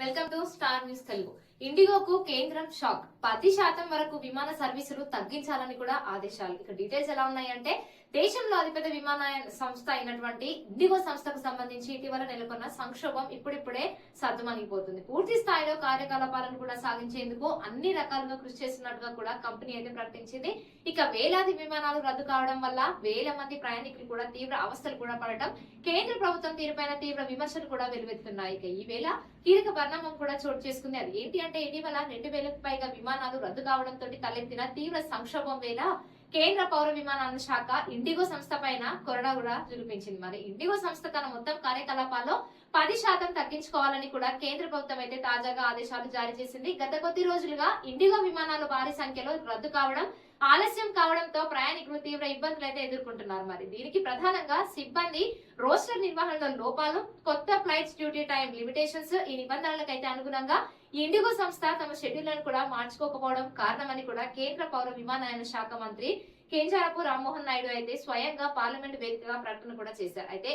Welcome to star news Telugu. ఇండిగోకు కేంద్రం shock. పది శాతం వరకు విమాన సర్వీసులు తగ్గించాలని కూడా ఆదేశాలు. ఇక డీటెయిల్స్ ఎలా ఉన్నాయంటే దేశంలో అతిపెద్ద విమాన సంస్థ అయినటువంటి ఇండిగో సంస్థకు సంబంధించి ఇటీవల నెలకొన్న సంక్షోభం ఇప్పుడిప్పుడే సర్దుమణిగిపోతుంది. పూర్తి స్థాయిలో కార్యకలాపాలను కూడా సాగించేందుకు అన్ని రకాలుగా కృషి చేస్తున్నట్టుగా కూడా కంపెనీ అయితే ప్రకటించింది. ఇక వేలాది విమానాలు రద్దు కావడం వల్ల వేల మంది ప్రయాణికులు కూడా తీవ్ర అవస్థలు కూడా పడటం కేంద్ర ప్రభుత్వం తీరుపైన తీవ్ర విమర్శలు కూడా వెలువెత్తున్నాయి. ఇక ఈ వేళ కీలక పరిణామం కూడా చోటు చేసుకుంది. అది ఏంటి ఏంటంటే ఇటీవల రెండు వేలకు పైగా విమానాలు రద్దు కావడంతో తలెత్తిన తీవ్ర సంక్షోభం వేళ కేంద్ర పౌర విమానాల శాఖ ఇండిగో సంస్థ పైన కొరడా కూడా చూపించింది మరి ఇండిగో సంస్థ తన మొత్తం కార్యకలాపాల్లో పది శాతం తగ్గించుకోవాలని కూడా కేంద్ర ప్రభుత్వం అయితే తాజాగా ఆదేశాలు జారీ చేసింది. గత కొద్ది రోజులుగా ఇండిగో విమానాలు భారీ సంఖ్యలో రద్దు కావడం ఆలస్యం కావడంతో ప్రయాణికులు తీవ్ర ఇబ్బందులు అయితే ఎదుర్కొంటున్నారు. మరి దీనికి ప్రధానంగా సిబ్బంది రోస్టర్ నిర్వహణలో లోపాలు కొత్త ఫ్లైట్స్ డ్యూటీ టైం లిమిటేషన్స్ ఈ నిబంధనలకు అయితే అనుగుణంగా ఇండిగో సంస్థ తమ షెడ్యూళ్ళను కూడా మార్చుకోకపోవడం కారణమని కూడా కేంద్ర పౌర విమానయాన శాఖ మంత్రి కేంజారపు రామ్మోహన్ నాయుడు అయితే స్వయంగా పార్లమెంట్ వేదికగా ప్రకటన కూడా చేశారు. అయితే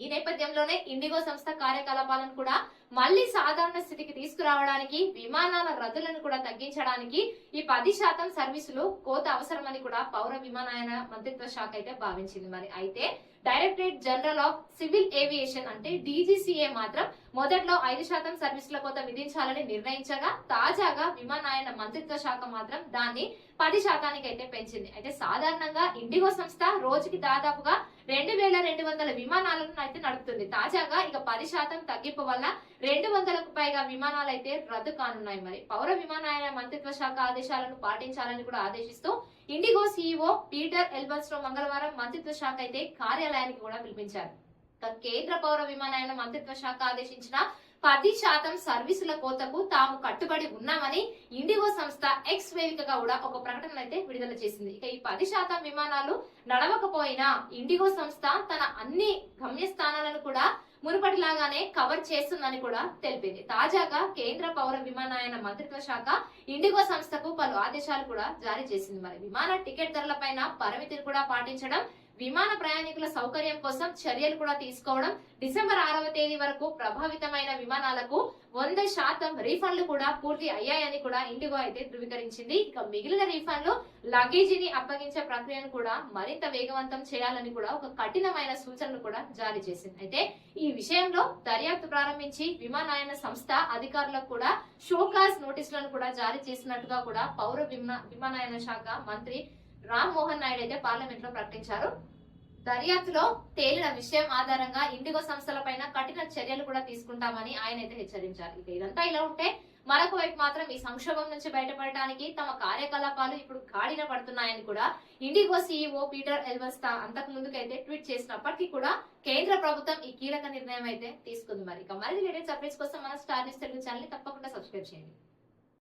ఈ నేపథ్యంలోనే ఇండిగో సంస్థ కార్యకలాపాలను కూడా మళ్ళీ సాధారణ స్థితికి తీసుకురావడానికి విమానాల రద్దులను కూడా తగ్గించడానికి ఈ పది శాతం సర్వీసులు కోత అవసరమని కూడా పౌర విమానయాన మంత్రిత్వ శాఖ అయితే భావించింది మరి. అయితే directorate general of civil aviation అంటే డీజీసీఏ మాత్రం మొదట్లో ఐదు శాతం సర్వీసుల కోత విధించాలని నిర్ణయించగా తాజాగా విమానయాన మంత్రిత్వ శాఖ మాత్రం దాన్ని పది శాతానికి అయితే పెంచింది. అయితే సాధారణంగా ఇండిగో సంస్థ రోజుకి దాదాపుగా రెండు వేల రెండు వందల విమానాలను అయితే నడుపుతుంది. తాజాగా ఇక పది శాతం తగ్గింపు వల్ల రెండు వందలకు పైగా విమానాలు అయితే రద్దు కానున్నాయి మరి. పౌర విమానయాన మంత్రిత్వ శాఖ ఆదేశాలను పాటించాలని కూడా ఆదేశిస్తూ ఇండిగో సీఈఓ పీటర్ ఎల్బన్స్ట్రో మంగళవారం మంత్రిత్వ శాఖ అయితే కార్యాలయానికి కూడా పిలిపించారు. కేంద్ర పౌర విమానయాన మంత్రిత్వ శాఖ ఆదేశించిన పది శాతం సర్వీసుల కోతకు తాము కట్టుబడి ఉన్నామని ఇండిగో సంస్థ ఎక్స్ వేదికగా కూడా ఒక ప్రకటన అయితే విడుదల చేసింది. ఇక ఈ పది శాతం విమానాలు నడవకపోయినా ఇండిగో సంస్థ తన అన్ని గమ్యస్థానాలను కూడా మునుపటిలాగానే కవర్ చేస్తుందని కూడా తెలిపింది. తాజాగా కేంద్ర పౌర విమానయాన మంత్రిత్వ శాఖ ఇండిగో సంస్థకు పలు ఆదేశాలు కూడా జారీ చేసింది. మరి విమాన టికెట్ ధరలపైన పరిమితిని కూడా పాటించడం విమాన ప్రయాణికుల సౌకర్యం కోసం చర్యలు కూడా తీసుకోవడం డిసెంబర్ ఆరవ తేదీ వరకు ప్రభావితమైన విమానాలకు వంద శాతం రీఫండ్లు కూడా పూర్తి అయ్యాయని కూడా ఇండిగో అయితే ధృవీకరించింది. ఇక మిగిలిన రీఫండ్లు లగేజీని అప్పగించే ప్రక్రియను కూడా మరింత వేగవంతం చేయాలని కూడా ఒక కఠినమైన సూచనలు కూడా జారీ చేసింది. అయితే ఈ విషయంలో దర్యాప్తు ప్రారంభించి విమానయాన సంస్థ అధికారులకు కూడా షోకాస్ నోటీసులను కూడా జారీ చేసినట్టుగా కూడా పౌర విమానయాన శాఖ మంత్రి రామ్ మోహన్ నాయుడు అయితే పార్లమెంట్లో ప్రకటించారు. దర్యాప్తులో తేలిన విషయం ఆధారంగా ఇండిగో సంస్థల పైన కఠిన చర్యలు కూడా తీసుకుంటామని ఆయన అయితే హెచ్చరించారు. ఇక ఇదంతా ఇలా ఉంటే మరొక వైపు మాత్రం ఈ సంక్షోభం నుంచి బయటపడటానికి తమ కార్యకలాపాలు ఇప్పుడు గాడిన పడుతున్నాయని కూడా ఇండిగో సీఈఓ పీటర్ ఎల్వస్తా అంతకు ముందుకైతే ట్వీట్ చేసినప్పటికీ కూడా కేంద్ర ప్రభుత్వం ఈ కీలక నిర్ణయం అయితే తీసుకుంది మరి. ఇక మరిన్ని లేటెస్ట్ అప్డేట్స్ కోసం మన స్టార్ న్యూస్ తెలుగు ఛానల్ తప్పకుండా సబ్స్క్రైబ్ చేయండి.